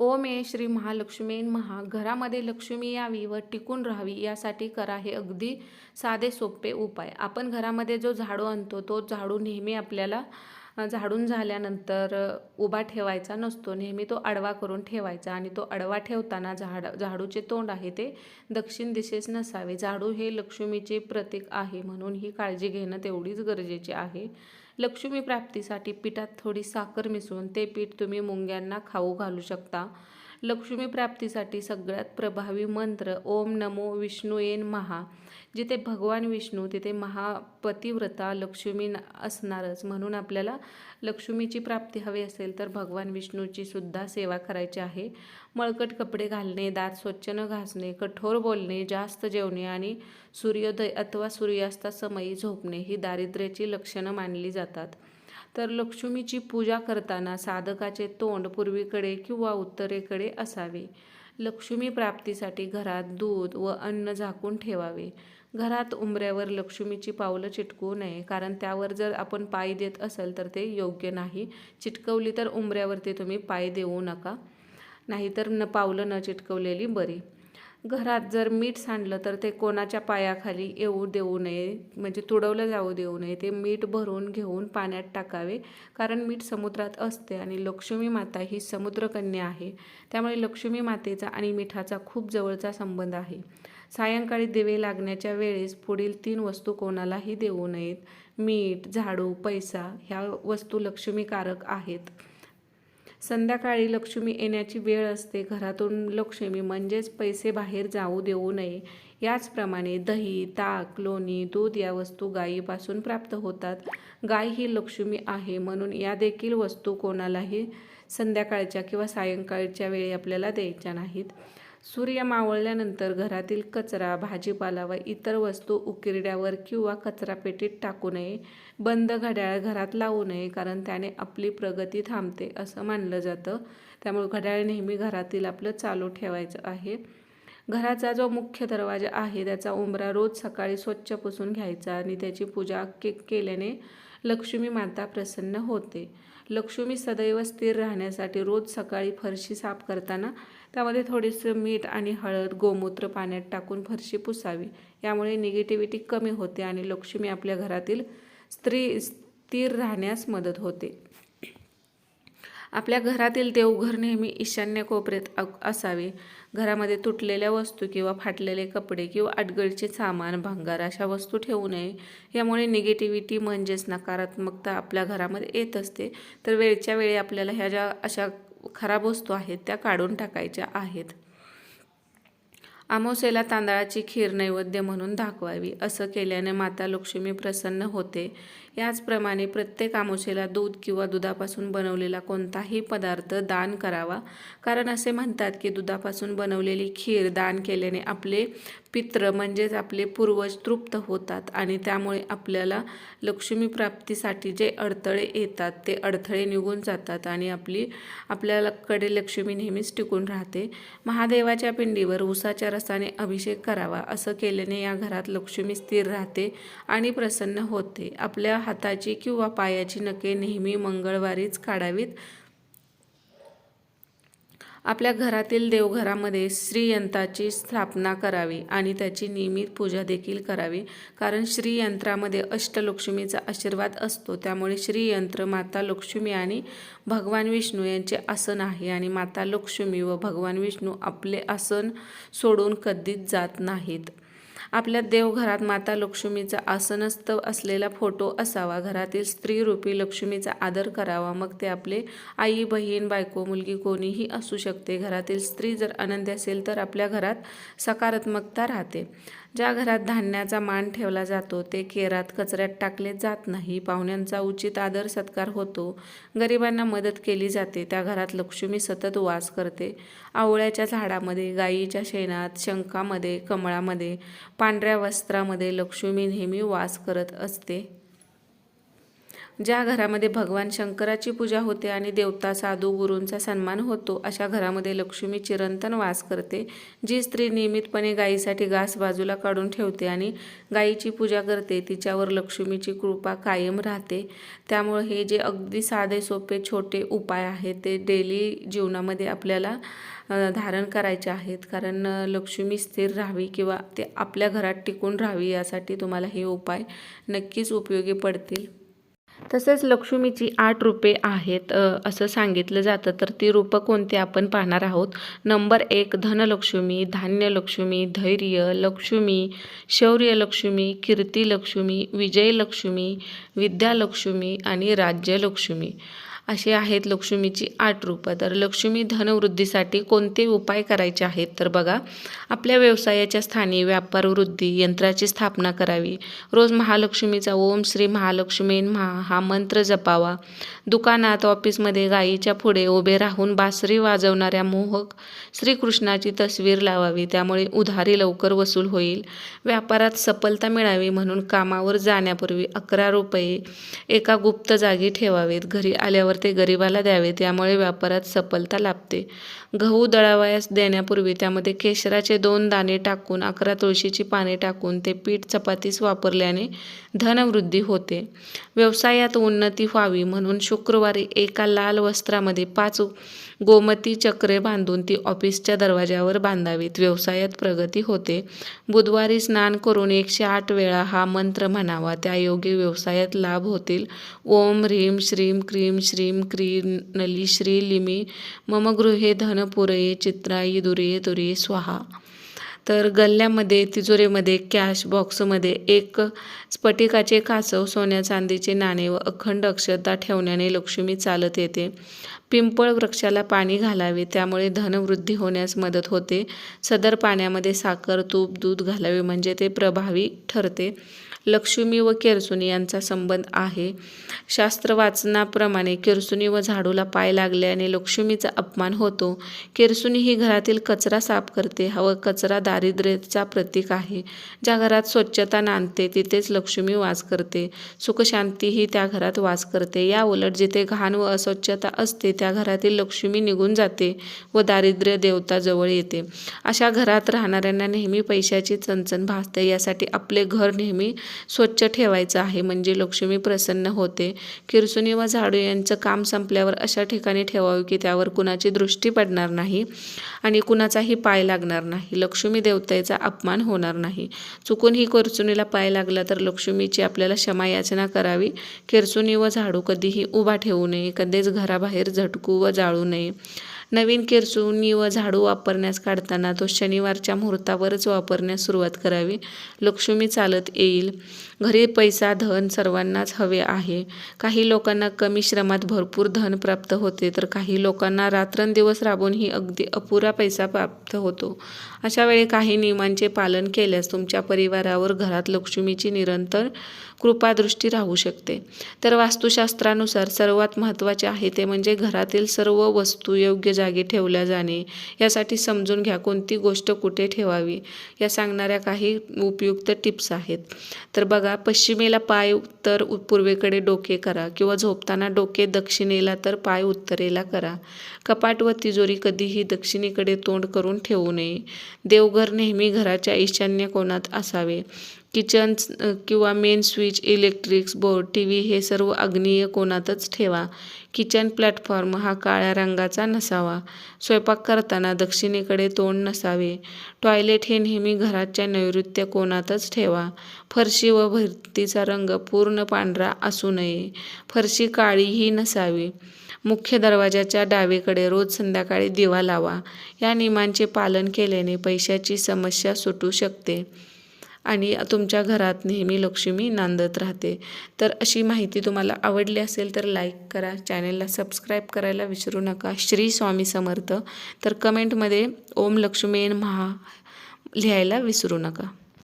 ओम ए श्री महालक्ष्मी महा घरामध्ये लक्ष्मी यावी व टिकून राहावी यासाठी करा हे अगदी साधे सोपे उपाय. आपण घरामध्ये जो झाडू आणतो तो झाडू नेहमी आपल्याला झाडून झाल्यानंतर उभा ठेवायचा नसतो. नेहमी तो आडवा करून ठेवायचा आणि तो आडवा ठेवताना झाड झाडूचे तोंड आहे ते दक्षिण दिशेस नसावे. झाडू हे लक्ष्मीचे प्रतीक आहे म्हणून ही काळजी घेणं तेवढीच गरजेची आहे. लक्ष्मी प्राप्तीसाठी पिठात थोडी साखर मिसळून ते पीठ तुम्ही मुंग्यांना खाऊ घालू शकता. लक्ष्मी प्राप्तीसाठी सगळ्यात प्रभावी मंत्र ओम नमो विष्णुयेन महा जिथे भगवान विष्णू तिथे महापतिव्रता लक्ष्मी न- असणारच. म्हणून आपल्याला लक्ष्मीची प्राप्ती हवी असेल तर भगवान विष्णूची सुद्धा सेवा करायची आहे. मळकट कपडे घालणे दात स्वच्छ न घासणे कठोर बोलणे जास्त जेवणे आणि सूर्योदय अथवा सूर्यास्तासमयी झोपणे ही दारिद्र्याची लक्षणं मानली जातात. तर लक्ष्मीची पूजा करताना साधकाचे तोंड पूर्वीकडे किंवा उत्तरेकडे असावे. लक्ष्मी प्राप्तीसाठी घरात दूध व अन्न झाकून ठेवावे. घरात उंबऱ्यावर लक्ष्मीची पावलं चिटकू नये कारण त्यावर जर आपण पाय देत असेल तर ते योग्य नाही. चिटकवली तर उंबऱ्यावरती तुम्ही पाय देऊ नका. नाहीतर न पावलं न चिटकवलेली बरी. घरात जर मीठ सांडलं तर ते कोणाच्या पायाखाली येऊ देऊ नये म्हणजे तुडवलं जाऊ देऊ नये. ते मीठ भरून घेऊन पाण्यात टाकावे. कारण मीठ समुद्रात असते आणि लक्ष्मी माता ही समुद्रकन्या आहे. त्यामुळे लक्ष्मी मातेचा आणि मिठाचा खूप जवळचा संबंध आहे. सायंकाळी दिवे लागण्याच्या वेळेस पुढील तीन वस्तू कोणालाही देऊ नयेत. मीठ झाडू पैसा ह्या वस्तू लक्ष्मीकारक आहेत. संध्याकाळी लक्ष्मी येण्याची वेळ असते. घरातून लक्ष्मी म्हणजेच पैसे बाहेर जाऊ देऊ नये. याचप्रमाणे दही ताक लोणी दूध या वस्तू गायीपासून प्राप्त होतात. गाय ही लक्ष्मी आहे म्हणून या देखील वस्तू कोणालाही संध्याकाळच्या किंवा सायंकाळच्या वेळी आपल्याला द्यायच्या नाहीत. सूर्य मावळल्यानंतर घरातील कचरा भाजीपाला व इतर वस्तू उकिरड्यावर किंवा कचरापेटीत टाकू नये. बंद घड्याळ घरात लावू नये कारण त्याने आपली प्रगती थांबते असं मानलं जातं. त्यामुळे घड्याळ नेहमी घरातील आपलं चालू ठेवायचं आहे. घराचा जो मुख्य दरवाजा आहे त्याचा उंबरा रोज सकाळी स्वच्छ पुसून घ्यायचा आणि त्याची पूजा के केल्याने लक्ष्मी माता प्रसन्न होते. लक्ष्मी सदैव स्थिर राहण्यासाठी रोज सकाळी फरशी साफ करताना त्यामध्ये थोडेसं मीठ आणि हळद गोमूत्र पाण्यात टाकून फरशी पुसावी. यामुळे निगेटिव्हिटी कमी होते आणि लक्ष्मी आपल्या घरातील स्त्री स्थिर राहण्यास मदत होते. आपल्या घरातील देवघर नेहमी ईशान्य कोपऱ्यात असावे. घरामध्ये तुटलेल्या वस्तू किंवा फाटलेले कपडे किंवा अडगळचे सामान भंगार अशा वस्तू ठेवू नये. यामुळे निगेटिव्हिटी म्हणजेच नकारात्मकता आपल्या घरामध्ये येत असते. तर वेळच्या वेळी आपल्याला ह्या ज्या अशा खराब वस्तू आहेत त्या काढून टाकायच्या आहेत. अमावस्येला तांदळाची खीर नैवेद्य म्हणून दाखवावी असं केल्याने माता लक्ष्मी प्रसन्न होते. याचप्रमाणे प्रत्येक आमोशेला दूध किंवा दुधापासून बनवलेला कोणताही पदार्थ दान करावा. कारण असे म्हणतात की दुधापासून बनवलेली खीर दान केल्याने आपले पित्र म्हणजेच आपले पूर्वज तृप्त होतात आणि त्यामुळे आपल्याला लक्ष्मी प्राप्तीसाठी जे अडथळे येतात ते अडथळे निघून जातात आणि आपली आपल्याकडे लक्ष्मी नेहमीच टिकून राहते. महादेवाच्या पिंडीवर उसाच्या रसाने अभिषेक करावा. असं केल्याने या घरात लक्ष्मी स्थिर राहते आणि प्रसन्न होते. आपल्या हाताची किंवा पायाची नखे नेहमी मंगळवारीच काढावीत. आपल्या घरातील देवघरामध्ये श्रीयंत्राची स्थापना करावी आणि त्याची नियमित पूजा देखील करावी. कारण श्रीयंत्रामध्ये अष्टलक्ष्मीचा आशीर्वाद असतो. त्यामुळे श्रीयंत्र माता लक्ष्मी आणि भगवान विष्णू यांचे आसन आहे आणि माता लक्ष्मी व भगवान विष्णू आपले आसन सोडून कधीच जात नाहीत. आपल्या देवघरात माता लक्ष्मीचा आसनस्थ असलेला फोटो असावा. घरातील स्त्रीरूपी लक्ष्मीचा आदर करावा. मग ते आपले आई बहीण बायको मुलगी कोणीही असू शकते. घरातील स्त्री जर आनंदी असेल तर आपल्या घरात सकारात्मकता राहते. ज्या घरात धान्याचा मान ठेवला जातो ते केरात कचऱ्यात टाकले जात नाही. पाहुण्यांचा उचित आदर सत्कार होतो. गरिबांना मदत केली जाते. त्या घरात लक्ष्मी सतत वास करते. आवळ्याच्या झाडामध्ये गायीच्या शेणात शंखामध्ये कमळामध्ये पांढऱ्या वस्त्रामध्ये लक्ष्मी नेहमी वास करत असते. ज्या घरामध्ये भगवान शंकराची पूजा होते आणि देवता साधू गुरूंचा सन्मान होतो अशा घरामध्ये लक्ष्मी चिरंतन वास करते जी स्त्री नियमितपणे गायीसाठी घास बाजूला काढून ठेवते आणि गायीची पूजा करते तिच्यावर लक्ष्मीची कृपा कायम राहते. त्यामुळे हे जे अगदी साधे सोपे छोटे उपाय आहेत ते डेली जीवनामध्ये आपल्याला धारण करायचे आहेत. कारण लक्ष्मी स्थिर राहावी किंवा ते आपल्या घरात टिकून राहावी यासाठी तुम्हाला हे उपाय नक्कीच उपयोगी पडतील. तसेच लक्ष्मीची आठ रूपे आहेत असं सांगितलं जातं. तर ती रूपं कोणती आपण पाहणार आहोत? नंबर एक धनलक्ष्मी धान्यलक्ष्मी धैर्य लक्ष्मी शौर्यलक्ष्मी कीर्तीलक्ष्मी विजयलक्ष्मी विद्यालक्ष्मी आणि राज्यलक्ष्मी. अशी आहेत लक्ष्मीची आठ रूपं. तर लक्ष्मी धनवृद्धीसाठी कोणते उपाय करायचे आहेत? तर बघा आपल्या व्यवसायाच्या स्थानी व्यापार वृद्धी यंत्राची स्थापना करावी. रोज महालक्ष्मीचा ओम श्री महालक्ष्मी महा हा मंत्र जपावा. दुकानात ऑफिसमध्ये गायीच्या पुढे उभे राहून बासरी वाजवणाऱ्या मोहक श्रीकृष्णाची तस्वीर लावावी. त्यामुळे उधारी लवकर वसूल होईल. व्यापारात सफलता मिळावी म्हणून कामावर जाण्यापूर्वी अकरा रुपये एका गुप्त जागी ठेवावेत. घरी आल्यावर ते गरिबाला द्यावे त्यामुळे व्यापारात सफलता लाभते. गहू दळावयास देण्यापूर्वी त्यामध्ये केशराचे दोन दाणे टाकून अकरा तुळशीची पाने टाकून ते पीठ चपातीस वापरल्याने धनवृद्धी होते. व्यवसायात उन्नती व्हावी म्हणून शुक्रवारी एका लाल वस्त्रामध्ये पाच गोमती चक्रे बांधून ती ऑफिसच्या दरवाज्यावर बांधावीत. व्यवसायात प्रगती होते. बुधवारी स्नान करून एकशे आठ वेळा हा मंत्र म्हणावा. त्यायोगे व्यवसायात लाभ होतील. ओम ह्रीम श्रीम क्रीम श्रीम क्री नली श्री लिमी मम गृहे धनपुरये चित्राई दुरे दुरे स्वाहा. तर गल्ल्यामध्ये तिजोरीमध्ये कॅश बॉक्समध्ये एक स्फटिकाचे कासव सोन्या चांदीचे नाणे व अखंड अक्षता ठेवण्याने लक्ष्मी चालत येते. पिंपळ वृक्षाला पाणी घालावे त्यामुळे धनवृद्धी होण्यास मदत होते. सदर पाण्यामध्ये साखर तूप दूध घालावे म्हणजे ते प्रभावी ठरते. लक्ष्मी व केरसुनी यांचा संबंध आहे. शास्त्र वाचनाप्रमाणे केरसुनी व झाडूला पाय लागल्याने लक्ष्मीचा अपमान होतो. केरसुनी ही घरातील कचरा साफ करते. व कचरा दारिद्र्याचा प्रतीक आहे. ज्या घरात स्वच्छता नांदते तिथेच लक्ष्मी वास करते. सुखशांती ही त्या घरात वास करते. या उलट जिथे घाण व अस्वच्छता असते त्या त्या घरातील लक्ष्मी निघून जाते व दारिद्र्य देवता जवळ येते. अशा घरात राहणाऱ्यांना नेहमी पैशाची चणचण भासते. यासाठी आपले घर नेहमी स्वच्छ ठेवायचं आहे. म्हणजे लक्ष्मी प्रसन्न होते. किरसुनी व झाडू यांचं काम संपल्यावर अशा ठिकाणी ठेवावे की त्यावर कुणाची दृष्टी पडणार नाही आणि कुणाचाही पाय लागणार नाही. लक्ष्मी देवतेचा अपमान होणार नाही. चुकून ही किरसुनीला पाय लागला तर लक्ष्मीची आपल्याला क्षमा याचना करावी. किरसुनी व झाडू कधीही उभा ठेवू नये. कधीच घराबाहेर झटकू व जाळू नये. नवीन किरचुनी व झाडू वापरण्यास काढताना तो शनिवारच्या मुहूर्तावरच वापरण्यास सुरुवात करावी. लक्ष्मी चालत येईल. घरी पैसा धन सर्वांनाच हवे आहे. काही लोकांना कमी श्रमात भरपूर धन प्राप्त होते तर काही लोकांना रात्रंदिवस राबूनही अगदी अपुरा पैसा प्राप्त होतो. अशा वेळी काही नियमांचे पालन केल्यास तुमच्या परिवारावर घरात लक्ष्मीची निरंतर कृपादृष्टी राहू शकते. तर वास्तुशास्त्रानुसार सर्वात महत्त्वाचे आहे ते म्हणजे घरातील सर्व वस्तू योग्य जागी ठेवल्या जाणे. यासाठी समजून घ्या कोणती गोष्ट कुठे ठेवावी. या सांगणाऱ्या काही उपयुक्त टिप्स आहेत. तर बघा पश्चिमेला पाय तर पूर्वेकडे डोके करा किंवा झोपताना डोके दक्षिणेला तर पाय उत्तरेला करा. कपाट व तिजोरी कधीही दक्षिणेकडे तोंड करून ठेवू नये. देवघर नेहमी घराच्या ईशान्य कोणात असावे. किचन किंवा main switch electrics board T V हे सर्व आग्नेय कोणातच ठेवा. किचन प्लॅटफॉर्म हा काळ्या रंगाचा नसावा. स्वयंपाक करताना दक्षिणेकडे तोंड नसावे. टॉयलेट हे नेहमी घराच्या नैऋत्य कोणातच ठेवा. फरशी व भरतीचा रंग पूर्ण पांढरा असू नये. फरशी काळीही नसावी. मुख्य दरवाजाच्या डावीकडे रोज संध्याकाळी दिवा लावा. या नियमांचे पालन केल्याने पैशाची समस्या सुटू शकते. आणि तुमच्या घरात नेहमी लक्ष्मी नांदत राहते. तर अशी माहिती तुम्हाला आवडली असेल तर लाईक करा. चॅनेलला सबस्क्राईब करायला विसरू नका. श्री स्वामी समर्थ. तर कमेंटमध्ये ओम लक्ष्मीन महा लिहायला विसरू नका.